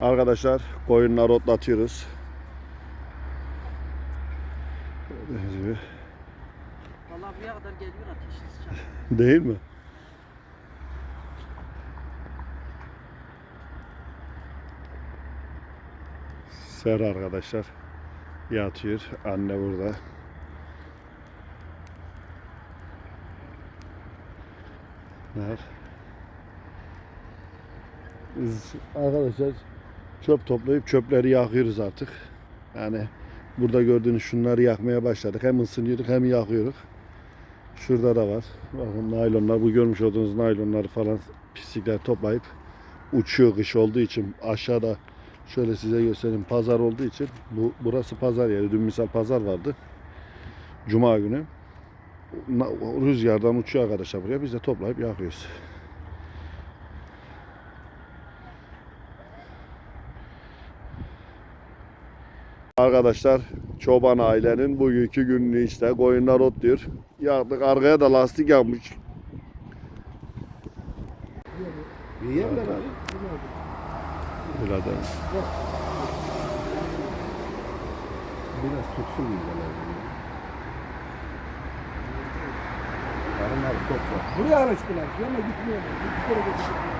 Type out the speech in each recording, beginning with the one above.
Arkadaşlar koyunları otlatıyoruz. Gördüğünüz gibi. Vallahi buraya kadar geliyor ateşli sıcak. Değil mi? Ser arkadaşlar yatıyor. Anne burada. Ner. Biz arkadaşlar çöp toplayıp çöpleri yakıyoruz artık. Yani burada gördüğünüz şunları yakmaya başladık. Hem ısınıyorduk hem yakıyorduk. Şurada da var. Bakın naylonlar, bu görmüş olduğunuz naylonları falan pislikler toplayıp uçuyor kış olduğu için aşağıda şöyle size göstereyim pazar olduğu için bu burası pazar yeri. Dün misal pazar vardı. Cuma günü. Rüzgardan uçuyor arkadaşlar buraya. Biz de toplayıp yakıyoruz. Arkadaşlar çoban ailenin bugünkü gününü işte koyunlar otluyor. Yaktık arkaya da lastik yapmış. Yiyenler abi. Birader. Biraz tutsun yiyenler. Karınlar çok var. Buraya alıştılar. Ama gitmiyorlar. Bir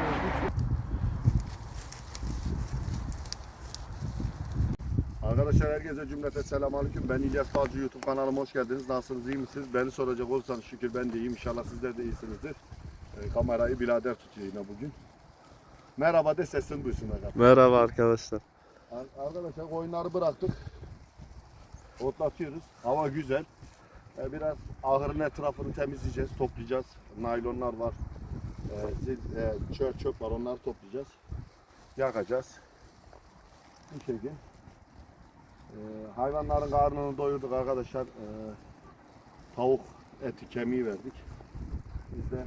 Arkadaşlar herkese cümlete selamünaleyküm. Ben İlyas Balcı YouTube kanalıma hoş geldiniz. Nasılsınız, iyi misiniz? Beni soracak olursanız şükür ben de iyiyim. İnşallah sizler de iyisinizdir. Ee, kamerayı birader tutuyor yine bugün. Merhaba de sesini duysun bakalım. Merhaba arkadaşlar. Ar- Arkadaşlar koyunları bıraktık. Otlatıyoruz. Hava güzel. Ee, biraz ahırın etrafını temizleyeceğiz, toplayacağız. Naylonlar var. Ee, zil- e, çöp çöp var onları toplayacağız. Yakacağız. Bu şekilde. Ee, hayvanların karnını doyurduk arkadaşlar. Ee, tavuk eti kemiği verdik. Biz de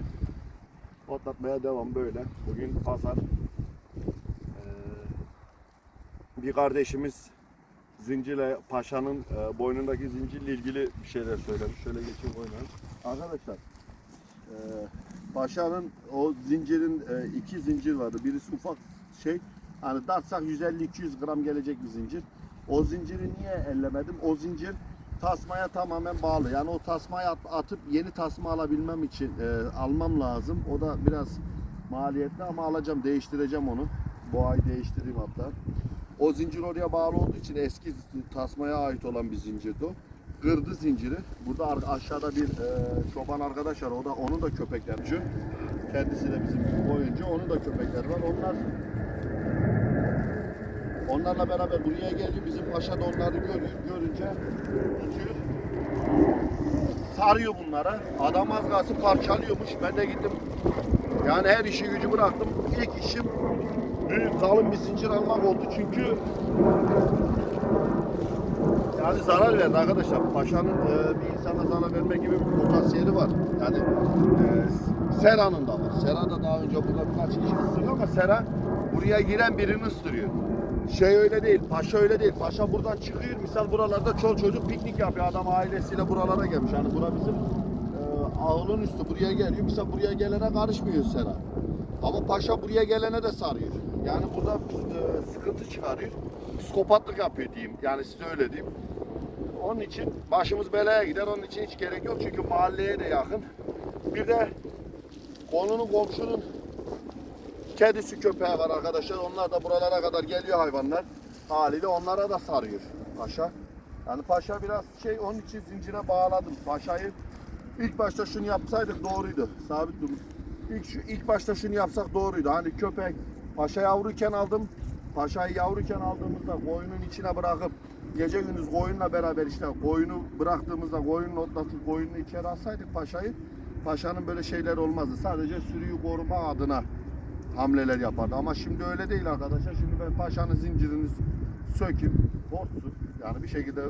otlatmaya devam böyle. Bugün pazar. Ee, bir kardeşimiz zincirle paşanın e, boynundaki zincirle ilgili bir şeyler söylemiş. Şöyle geçeyim oynayalım. Arkadaşlar e, paşanın o zincirin e, iki zincir vardı. Birisi ufak şey hani dartsak 150-200 gram gelecek bir zincir. O zinciri niye ellemedim? O zincir tasmaya tamamen bağlı. Yani o tasmayı at- atıp yeni tasma alabilmem için e, almam lazım. O da biraz maliyetli ama alacağım, değiştireceğim onu. Bu ay değiştireyim hatta. O zincir oraya bağlı olduğu için eski tasmaya ait olan bir zincirdi o. Kırdı zinciri. Burada aşağıda bir e, çoban arkadaş var. O da onun da köpekleri. Şu, Kendisi de bizim oyuncu. Onun da köpekleri var. Onlar onlarla beraber buraya geliyor. Bizim paşa da onları görüyor. Görünce tutuyor. Sarıyor bunlara. Adam az kalsın parçalıyormuş. Ben de gittim. Yani her işi gücü bıraktım. İlk işim büyük kalın bir zincir almak oldu çünkü yani zarar verdi arkadaşlar. Paşanın e, bir insana zarar verme gibi bir potansiyeli var. Yani e, Sera'nın da var. Sera da daha önce burada birkaç kişi ısırıyor ama Sera buraya giren birini ıstırıyor. Şey öyle değil, paşa öyle değil. Paşa buradan çıkıyor. Misal buralarda çol çocuk piknik yapıyor. Adam ailesiyle buralara gelmiş. Yani bura bizim e, ağılın üstü. Buraya geliyor. Misal buraya gelene karışmıyor Sera. Ama paşa buraya gelene de sarıyor. Yani burada e, sıkıntı çıkarıyor. Psikopatlık yapıyor diyeyim. Yani size öyle diyeyim. Onun için başımız belaya gider. Onun için hiç gerek yok. Çünkü mahalleye de yakın. Bir de konunun komşunun kedisi köpeği var arkadaşlar. Onlar da buralara kadar geliyor hayvanlar. Haliyle onlara da sarıyor paşa. Yani paşa biraz şey onun için zincire bağladım. Paşayı ilk başta şunu yapsaydık doğruydu. Sabit durun. İlk, şu, ilk başta şunu yapsak doğruydu. Hani köpek paşa yavruyken aldım. Paşayı yavruyken aldığımızda koyunun içine bırakıp gece gündüz koyunla beraber işte koyunu bıraktığımızda koyunla otlatıp koyunu içeri alsaydık paşayı paşanın böyle şeyler olmazdı. Sadece sürüyü koruma adına hamleler yapardı. Ama şimdi öyle değil arkadaşlar. Şimdi ben paşanın zincirini söküp korksun. Yani bir şekilde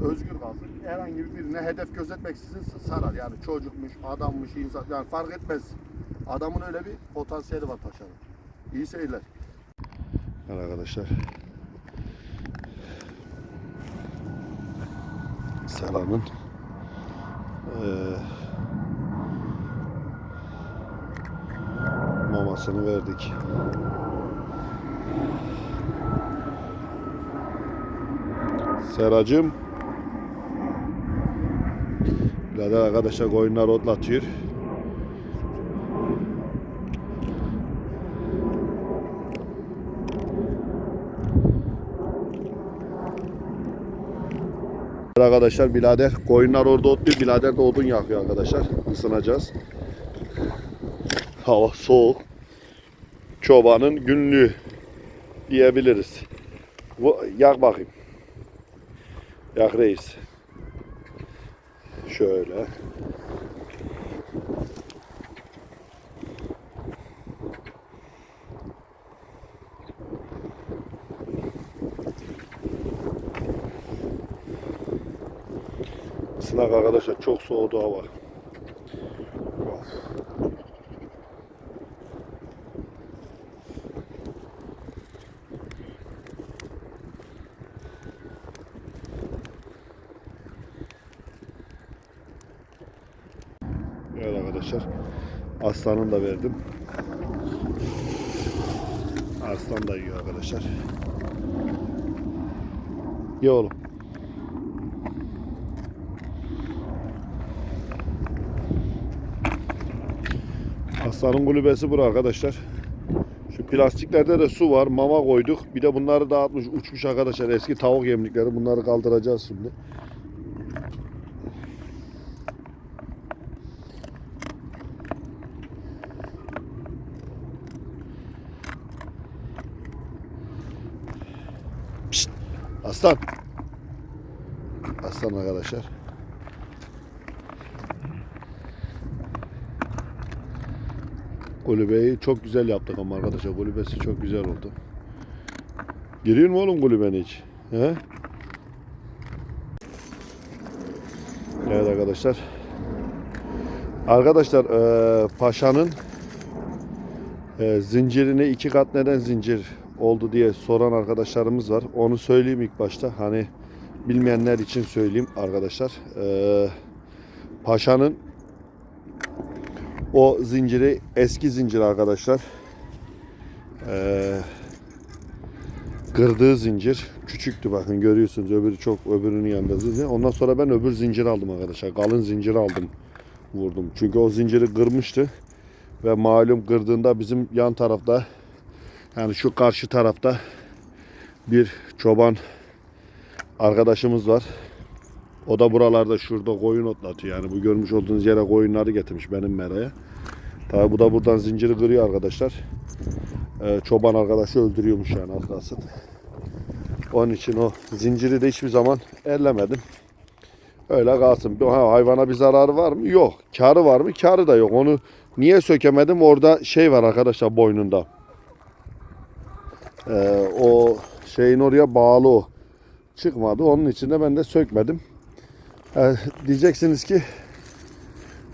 özgür kalsın. Herhangi birine hedef gözetmeksizin sarar. Yani çocukmuş, adammış, insan yani fark etmez. Adamın öyle bir potansiyeli var paşanın. İyi seyirler. Arkadaşlar. Sera'nın eee mamasını verdik. Seracım. Birader arkadaşlar koyunlar otlatıyor. Arkadaşlar birader koyunlar orada otluyor. Birader de odun yakıyor arkadaşlar. Isınacağız. Hava soğuk. Çobanın günlüğü diyebiliriz. Bu, yak bakayım. Yak reis. Şöyle. Sınak arkadaşlar çok soğudu hava. Of. Evet arkadaşlar. Aslanın da verdim. Aslan da yiyor arkadaşlar. Ye oğlum. Aslanın kulübesi bura arkadaşlar. Şu plastiklerde de su var. Mama koyduk. Bir de bunları dağıtmış, uçmuş arkadaşlar. Eski tavuk yemlikleri. Bunları kaldıracağız şimdi. Aslan. Aslan arkadaşlar. Kulübeyi çok güzel yaptık ama arkadaşlar. Kulübesi çok güzel oldu. Giriyor mu oğlum kulübene hiç? He? Evet arkadaşlar. Arkadaşlar eee, Paşa'nın eee, zincirini iki kat neden zincir oldu diye soran arkadaşlarımız var. Onu söyleyeyim ilk başta. Hani bilmeyenler için söyleyeyim arkadaşlar. Eee, Paşa'nın o zinciri eski zincir arkadaşlar. Ee, kırdığı zincir küçüktü bakın görüyorsunuz öbürü çok öbürünün yanında zincir. Ondan sonra ben öbür zincir aldım arkadaşlar. Kalın zincir aldım vurdum. Çünkü o zinciri kırmıştı. Ve malum kırdığında bizim yan tarafta yani şu karşı tarafta bir çoban arkadaşımız var. O da buralarda şurada koyun otlatıyor. Yani bu görmüş olduğunuz yere koyunları getirmiş benim meraya. Tabi bu da buradan zinciri kırıyor arkadaşlar. Ee, çoban arkadaşı öldürüyormuş yani az. Onun için o zinciri de hiçbir zaman ellemedim. Öyle kalsın. Ha, hayvana bir zararı var mı? Yok. Karı var mı? Karı da yok. Onu niye sökemedim? Orada şey var arkadaşlar boynunda. Ee, o şeyin oraya bağlı o. Çıkmadı. Onun için de ben de sökmedim. Ee, diyeceksiniz ki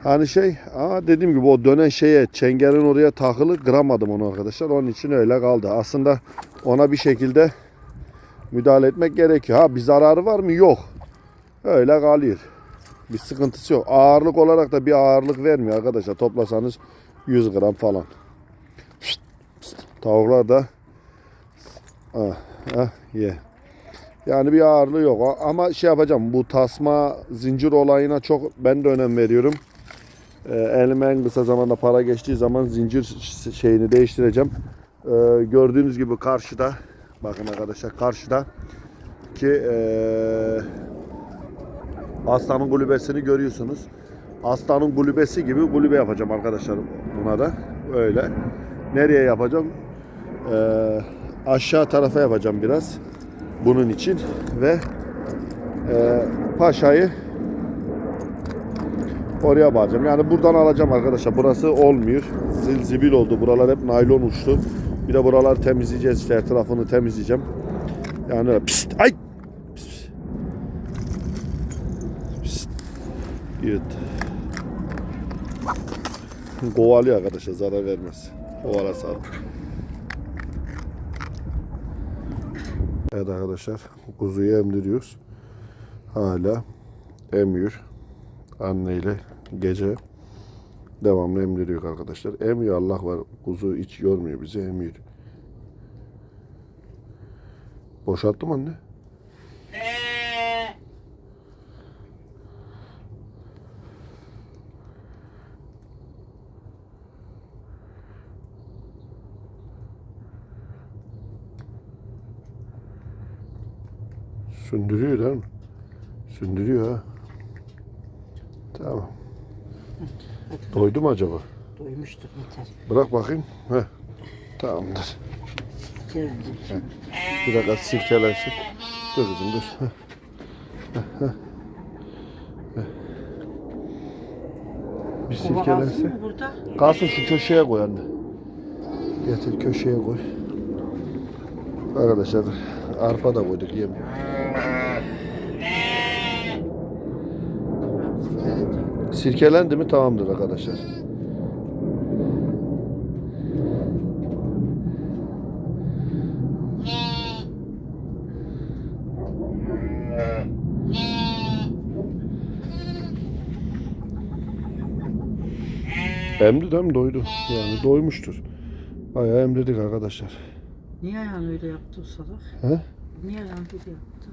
hani şey aa dediğim gibi o dönen şeye çengerin oraya takılı kıramadım onu arkadaşlar. Onun için öyle kaldı. Aslında ona bir şekilde müdahale etmek gerekiyor. Ha bir zararı var mı? Yok. Öyle kalıyor. Bir sıkıntısı yok. Ağırlık olarak da bir ağırlık vermiyor arkadaşlar. Toplasanız 100 gram falan. Tavuklar da ah, ah, ye. Yani bir ağırlığı yok. Ama şey yapacağım. Bu tasma zincir olayına çok ben de önem veriyorum. Ee, elime en kısa zamanda para geçtiği zaman zincir şeyini değiştireceğim. Ee, gördüğünüz gibi karşıda bakın arkadaşlar karşıda ki ee, aslanın kulübesini görüyorsunuz. Aslanın kulübesi gibi kulübe yapacağım arkadaşlar buna da. Öyle. Nereye yapacağım? Ee, aşağı tarafa yapacağım biraz bunun için ve e, paşayı oraya bağlayacağım. Yani buradan alacağım arkadaşlar. Burası olmuyor. Zilzibil oldu. Buralar hep naylon uçtu. Bir de buralar temizleyeceğiz işte etrafını temizleyeceğim. Yani öyle. Pişt, ay. Pişt. Pişt. Yut. Kovalıyor arkadaşlar zarar vermez. Kovala sağ Evet arkadaşlar kuzuyu emdiriyoruz. Hala emiyor. Anne ile gece devamlı emdiriyor arkadaşlar. Emiyor Allah var. Kuzu hiç yormuyor bizi emiyor. Boşalttım anne. Sündürüyor değil mi? Sündürüyor ha. Tamam. Doydu mu acaba? Doymuştur yeter. Bırak bakayım. Heh. Tamamdır. Geldi. Bir dakika sirkelensin. Dur kızım dur. Heh. Heh, heh. Heh. Bir Kova kalsın sirkelensin. mı burada? Kalsın şu köşeye koy anne. Getir köşeye koy. Arkadaşlar arpa da koyduk yemiyor. Sirkelendi mi tamamdır arkadaşlar. Emdi değil mi? Doydu. Yani doymuştur. Bayağı emledik arkadaşlar. Niye yani öyle yaptı o salak? He? Niye yani öyle yaptı?